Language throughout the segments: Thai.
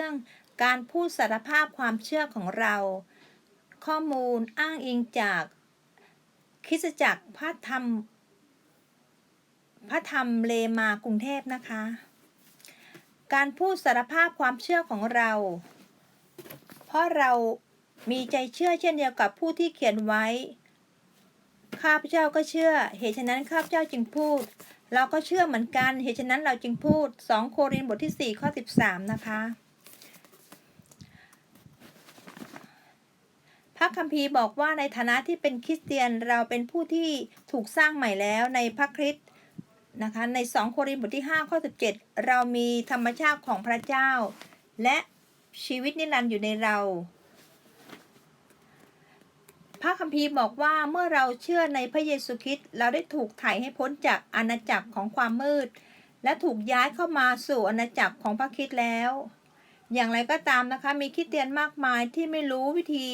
รื่องการพูดสารภาพความเชื่อของเรา ข้อมูลอ้างอิงจากคริสจักรพระธรรม พระธรรมเลมากรุงเทพนะคะ การพูดสารภาพความเชื่อของเรา เพราะเรามีใจเชื่อเช่นเดียวกับผู้ที่เขียนไว้ ข้าพเจ้าก็เชื่อ เหตุฉะนั้นข้าพเจ้าจึงพูด เราก็เชื่อเหมือนกัน เหตุฉะนั้นเราจึงพูด 2 โครินธ์บทที่ 4 ข้อ 13 นะคะ ระคัมภีร์บอกว่าในฐานะที่เป็นคริสเตียนเราเป็นผู้ที่ถูกสร้างใหม่แล้วในพระคริสต์นะคะใน 2 โครินธ์บทที่ 5 ข้อ 17 เรามีธรรมชาติของพระเจ้า และชีวิตนิรันดร์อยู่ในเรา พระคัมภีร์บอกว่าเมื่อเราเชื่อในพระเยซูคริสต์เราได้ถูกไถ่ให้พ้นจากอาณาจักรของความมืด และถูกย้ายเข้ามาสู่อาณาจักรของพระคริสต์แล้ว อย่างไรก็ตามนะคะมีคริสเตียนมากมายที่ไม่รู้วิธี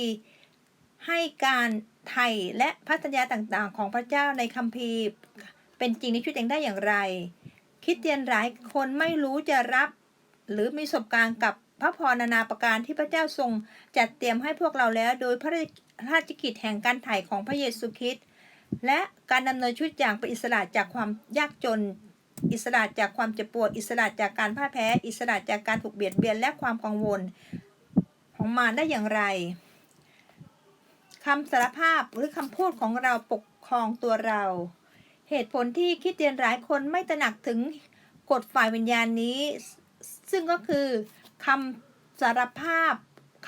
ให้การไถ่และพัฒนาต่างๆ ของพระเจ้าในคัมภีร์ เป็นจริงในชีวิตเองได้อย่างไรคริสเตียนหลายคนไม่รู้จะรับหรือมีประสบการณ์กับพระพรนานาประการที่พระเจ้าทรงจัดเตรียมให้พวกเราแล้ว โดยพระราชกิจแห่งการไถ่ของพระเยซูคริสต์และการดำเนินชีวิตอย่างเป็นอิสระจากความยากจน อิสระจากความเจ็บปวด อิสระจากการพ่ายแพ้ อิสระจากการถูกเบียดเบียนและความกังวล ของมารได้อย่างไร คำสารภาพหรือคำพูดของเราปกครองตัวเรา เหตุผลที่คิดเตียนหลายคนไม่ตระหนักถึงกฎฝ่ายวิญญาณนี้ ซึ่งก็คือคำสารภาพ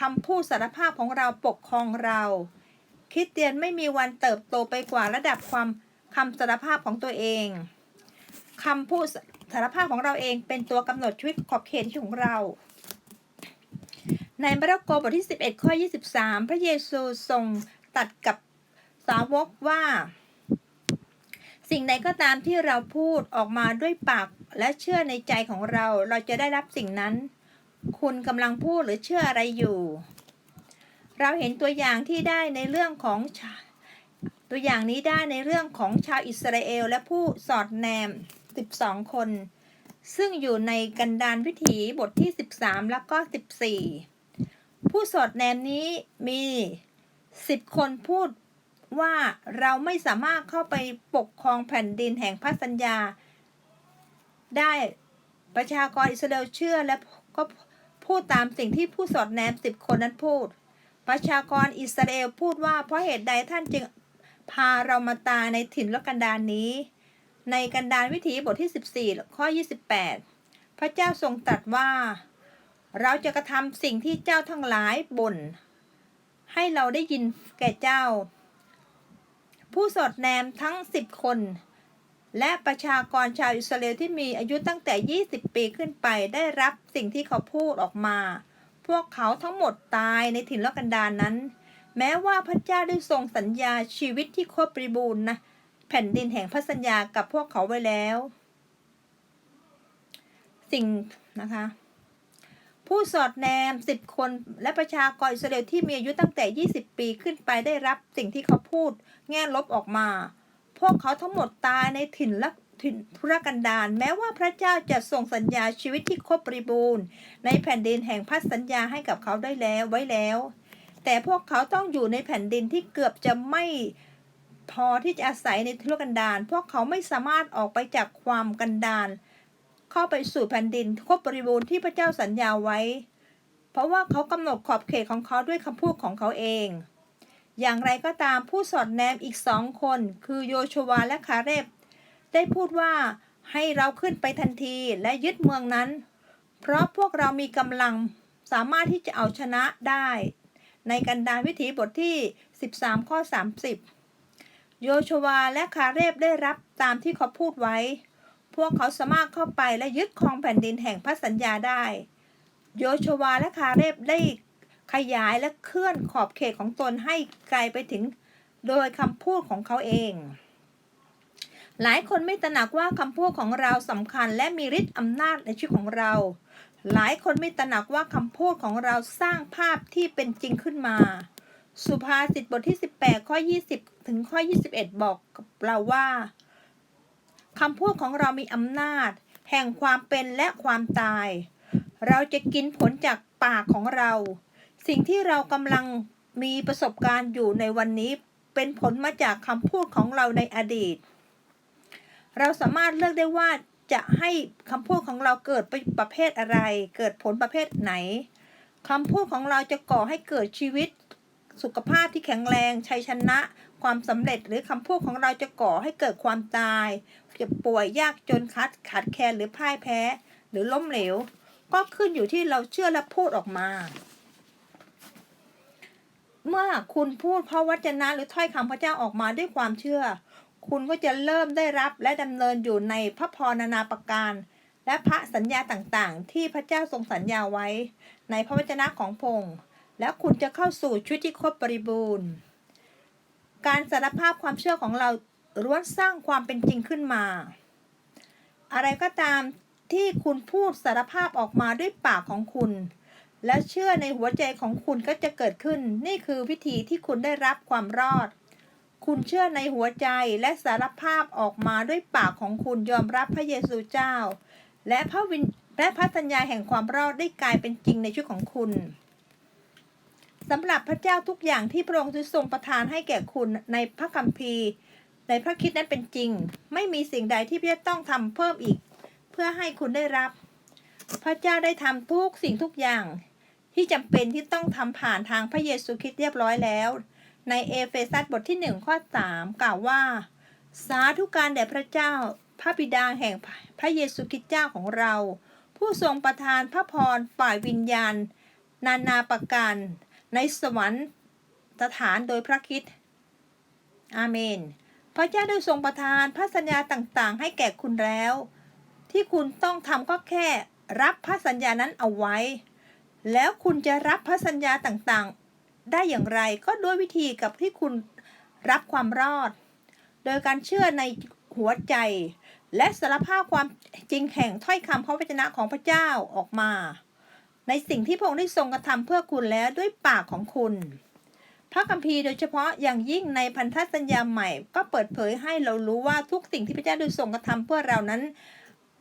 คำพูดสารภาพของเราปกครองเราคริสเตียนไม่มีวันเติบโตไปกว่าระดับความคำสารภาพของตัวเองคำพูดสารภาพของเราเองเป็นตัวกำหนดชีวิตขอบเขตของเรา ในมาระโกบทที่ 11 ข้อ 23 พระเยซูทรงตัดกับสาวกว่า สิ่งใดก็ตามที่เราพูดออกมาด้วยปากและเชื่อในใจของเรา เราจะได้รับสิ่งนั้น คุณกำลังพูดหรือเชื่ออะไรอยู่ เราเห็นตัวอย่างที่ได้ในเรื่องของตัวอย่างนี้ได้ในเรื่องของชาวอิสราเอลและผู้สอดแนม 12 คน ซึ่งอยู่ในกันดานวิถีบทที่ 13 แล้วก็ 14 ผู้สอดแนมนี้มี 10 คนพูดว่าเราไม่สามารถเข้าไปปกครองแผ่นดินแห่งพัสัญญา ได้ประชากรอิสราเอลเชื่อและก็พูดตามสิ่งที่ผู้สอดแนมสิบคนนั้นพูด ประชากรอิสราเอลพูดว่าเพราะเหตุใดท่านจึงพาเรามาตายในถิ่นละกันดานนี้ ในกันดารวิถีบทที่ 14 ข้อ 28 พระเจ้าทรงตรัสว่า เราจะกระทำสิ่งที่เจ้าทั้งหลายบ่น ให้เราได้ยินแก่เจ้า ผู้สอดแนมทั้ง10คน และประชากรชาวอิสราเอลที่มีอายุตั้งแต่ 20 ปีขึ้นไปได้รับสิ่งที่เขาพูดออกมา พวกเขาทั้งหมดตายในถิ่นละกันดานนั้น แม้ว่าพระเจ้าได้ทรงสัญญาชีวิตที่ครบบริบูรณ์นะแผ่นดินแห่งพระสัญญากับพวกเขาไว้แล้ว สิ่งนะคะ ผู้สอดแนม 10 คน และประชากรอิสราเอลที่มีอายุตั้งแต่ 20 ปีขึ้นไปได้รับสิ่งที่เขาพูด แง่ลบออกมา พวกเขาทั้งหมดตายในถิ่นละถิ่นทุรกันดารแม้ว่าพระเจ้าจะทรงสัญญาชีวิตที่ครบบริบูรณ์ ในแผ่นดินแห่งพันสัญญาให้กับเขาได้แล้วไว้แล้ว แต่พวกเขาต้องอยู่ในแผ่นดินที่เกือบจะไม่พอที่จะอาศัยในทุรกันดารพวกเขาไม่สามารถออกไปจากความกันดาร เข้าไปสู่แผ่นดินครบบริบูรณ์ที่พระเจ้าสัญญาไว้ เพราะว่าเขากำหนดขอบเขตของเขาด้วยคำพูดของเขาเอง อย่างไรก็ตามผู้สอดแนมอีกสองคน คือโยชวาและคาเรบได้พูดว่าให้เราขึ้นไปทันทีและยึดเมืองนั้น เพราะพวกเรามีกำลังสามารถที่จะเอาชนะได้ ในกันดารวิถีบทที่ 13 ข้อ 30 โยชวาและคาเรบได้รับตามที่เขาพูดไว้ พวกเขาสามารถเข้าไปและยึดครองแผ่นดินแห่งพระสัญญาได้ โยชวาและคาเรบได้ขยายและเคลื่อนขอบเขตของตนให้ไกลไปถึงโดยคำพูดของเขาเอง หลายคนไม่ตระหนักว่าคำพูดของเราสำคัญและมีฤทธิ์อำนาจในชีวิตของเรา หลายคนไม่ตระหนักว่าคำพูดของเราสร้างภาพที่เป็นจริงขึ้นมา สุภาษิตบทที่ 18 ข้อ 20 ถึงข้อ 21 บอกกับเราว่า คำพูดของเรามีอำนาจ แห่งความเป็นและความตาย เราจะกินผลจากปากของเรา สิ่งที่เรากำลังมีประสบการณ์อยู่ในวันนี้ เป็นผลมาจากคำพูดของเราในอดีต เราสามารถเลือกได้ว่าจะให้คำพูดของเราเกิดประเภทอะไร เกิดผลประเภทไหนคำพูดของเราจะก่อให้เกิดชีวิต สุขภาพที่แข็งแรงชัยชนะ ความสำเร็จหรือคำพูดของเราจะก่อให้เกิดความตาย เจ็บป่วยยากจนคัดขาดแคลนหรือพ่ายแพ้ หรือล้มเหลว ก็ขึ้นอยู่ที่เราเชื่อและพูดออกมา เมื่อคุณพูดพระวจนะหรือถ้อยคำพระเจ้าออกมาด้วยความเชื่อ คุณก็จะเริ่มได้รับและดำเนินอยู่ในพระพรนานาประการและพระสัญญาต่างๆ ที่พระเจ้าทรงสัญญาไว้ ในพระวจนะของพงค์ แล้วคุณจะเข้าสู่ชีวิตที่ครบบริบูรณ์ การสารภาพความเชื่อของเราล้วนสร้างความเป็นจริงขึ้นมา อะไรก็ตามที่คุณพูดสารภาพออกมาด้วยปากของคุณ และเชื่อในหัวใจของคุณก็จะเกิดขึ้น นี่คือวิธีที่คุณได้รับความรอด คุณเชื่อในหัวใจและสารภาพออกมาด้วยปากของคุณยอมรับพระเยซูเจ้า และพระวิญและพระสัญญาแห่งความรอดได้กลายเป็นจริงในชีวิตของคุณ สำหรับพระเจ้าทุกอย่างที่พระองค์ทรงประทานให้แก่คุณในพระคัมภีร์ ในพระคิดนั้นเป็นจริง ไม่มีสิ่งใดที่พระเจ้าต้องทำเพิ่มอีก เพื่อให้คุณได้รับ พระเจ้าได้ทำทุกสิ่งทุกอย่าง ที่จำเป็นที่ต้องทำผ่านทางพระเยซูคริสต์เรียบร้อยแล้ว ในเอเฟซัสบทที่1ข้อ3กล่าวว่า สาธุการแด่พระเจ้าพระบิดาแห่งพระเยซูคริสต์เจ้าของเรา ผู้ทรงประทานพระพรฝ่ายวิญญาณ นานาประการ ในสวรรค์สถานโดยพระคิดอาเมน พระเจ้าได้ทรงประทานพระสัญญาต่างๆ ให้แก่คุณแล้ว ที่คุณต้องทำก็แค่รับพระสัญญานั้นเอาไว้ แล้วคุณจะรับพระสัญญาต่างๆ ได้อย่างไรก็ด้วยวิธีกับที่คุณรับความรอด โดยการเชื่อในหัวใจ และสารภาพความจริงแห่งถ้อยคำพระวจนะของพระเจ้าออกมา ในสิ่งที่พระองค์ได้ทรงกระทำเพื่อคุณแล้วด้วยปากของคุณ พระคัมภีร์โดยเฉพาะอย่างยิ่งในพันธสัญญาใหม่ ก็เปิดเผยให้เรารู้ว่าทุกสิ่งที่พระเจ้าได้ทรงกระทำเพื่อเรานั้น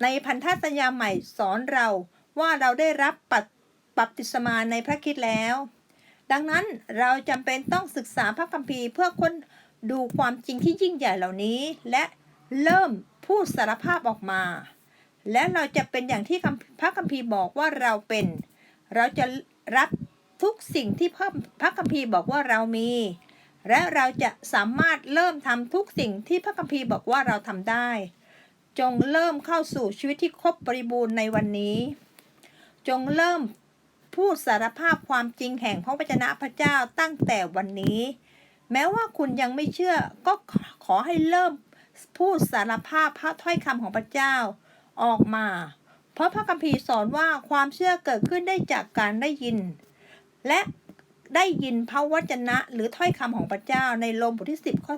ในพันธสัญญาใหม่สอนเราว่าเราได้รับปัปติศมาในพระคิดแล้ว ดังนั้นเราจำเป็นต้องศึกษาพระคัมภีร์เพื่อค้นดูความจริงที่ยิ่งใหญ่เหล่านี้ และเริ่มพูดสารภาพออกมา และเราจะเป็นอย่างที่พระคัมภีร์บอกว่าเราเป็น เราจะรับทุกสิ่งที่พระพระคัมภีร์บอกว่าเรามี และเราจะสามารถเริ่มทำทุกสิ่งที่พระคัมภีร์บอกว่าเราทำได้ จงเริ่มเข้าสู่ชีวิตที่ครบบริบูรณ์ในวันนี้ จงเริ่มพูดสารภาพความจริงแห่งพระวจนะพระเจ้าตั้งแต่วันนี้ แม้ว่าคุณยังไม่เชื่อก็ขอให้เริ่มพูดสารภาพพระถ้อยคำของพระเจ้าออกมา เพราะพระคัมภีร์สอนว่าความเชื่อเกิดขึ้นได้จากการได้ยิน และได้ยินพระวจนะหรือถ้อยคำของพระเจ้าในโลมบทที่ 10 ข้อ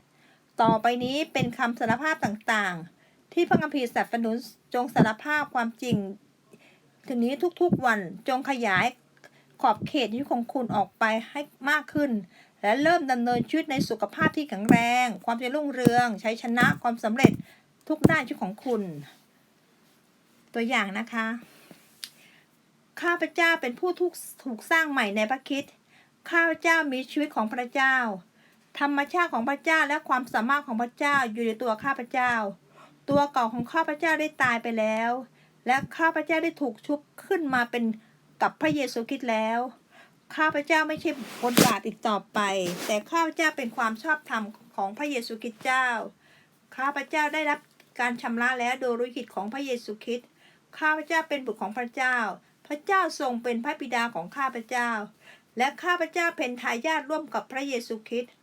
17 ต่อไปนี้เป็นคำสารภาพต่างๆ ที่พระคัมภีร์สนับสนุนจงสารภาพความจริง ถึงนี้ทุกๆวันจงขยายขอบเขตชีวิตของคุณออกไปให้มากขึ้น และเริ่มดำเนินชีวิตในสุขภาพที่แข็งแรง ความเจริญรุ่งเรือง ใช้ชนะความสำเร็จทุกด้านชีวิตของคุณ ตัวอย่างนะคะ ข้าพเจ้าเป็นผู้ทุกถูกสร้างใหม่ในพระคิดข้าพเจ้ามีชีวิตของพระเจ้า ธรรมชาติของพระเจ้าและความสามารถของพระเจ้าอยู่ในตัวข้าพเจ้า ตัวเก่าของข้าพเจ้าได้ตายไปแล้ว และข้าพเจ้าได้ถูกชุบขึ้นมาเป็นกับพระเยซูคริสต์แล้ว ข้าพเจ้าไม่ใช่คนบาปอีกต่อไป แต่ข้าพเจ้าเป็นความชอบธรรมของพระเยซูคริสต์เจ้า ข้าพเจ้าได้รับการชำระแล้วโดยฤทธิ์ของพระเยซูคริสต์ ข้าพเจ้าเป็นบุตรของพระเจ้า พระเจ้าทรงเป็นพระบิดาของข้าพเจ้า และข้าพเจ้าเป็นทายาทร่วมกับพระเยซูคริสต์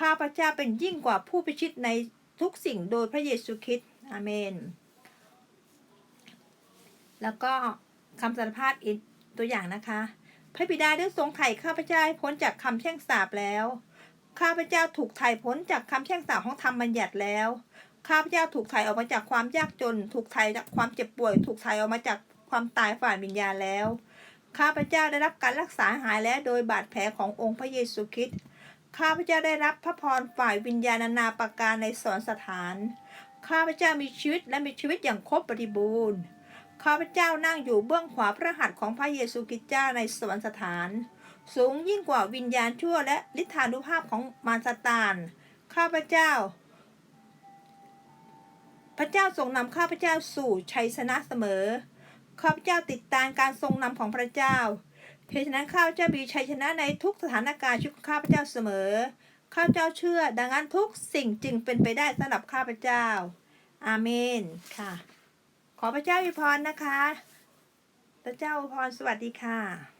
ข้าพเจ้าเป็นยิ่งกว่าผู้พิชิตในทุกสิ่งโดยพระเยซูคริสต์ อาเมน แล้วก็คำสารภาพอีกตัวอย่างนะคะ พระบิดาได้ทรงไถ่ข้าพเจ้าให้พ้นจากคำแช่งสาปแล้ว ข้าพเจ้าถูกไถ่พ้นจากคำแช่งสาปของธรรมบัญญัติแล้ว ข้าพเจ้าถูกไถ่ออกมาจากความยากจน ถูกไถ่จากความเจ็บป่วย ถูกไถ่ออกมาจากความตายฝ่ายวิญญาณแล้ว ข้าพเจ้าได้รับการรักษาหายแล้วโดยบาดแผลขององค์พระเยซูคริสต์ ข้าพเจ้าได้รับพระพรฝ่ายวิญญาณนานาประการในสอนสถาน ข้าพเจ้ามีชีวิตและมีชีวิตอย่างครบบริบูรณ์ ข้าพเจ้านั่งอยู่เบื้องขวาพระหัตถ์ของพระเยซูคริสต์เจ้าในสวรรคสถาน สูงยิ่งกว่าวิญญาณชั่วและฤทธานุภาพของมารซาตาน ข้าพเจ้า ระเจ้าทรงนำข้าพเจ้าสู่ชัยชนะเสมอ ข้าพเจ้าติดตามการทรงนำของพระเจ้า เพราะฉะนั้นข้าพเจ้ามีชัยชนะในทุกสถานการณ์ชีวิตของข้าพเจ้าเสมอ ข้าพเจ้าเชื่อ ดังนั้นทุกสิ่งจึงเป็นไปได้สำหรับข้าพเจ้า อาเมน ค่ะ ขอพระเจ้าอวยพรนะคะ พระเจ้าอวยพร สวัสดีค่ะ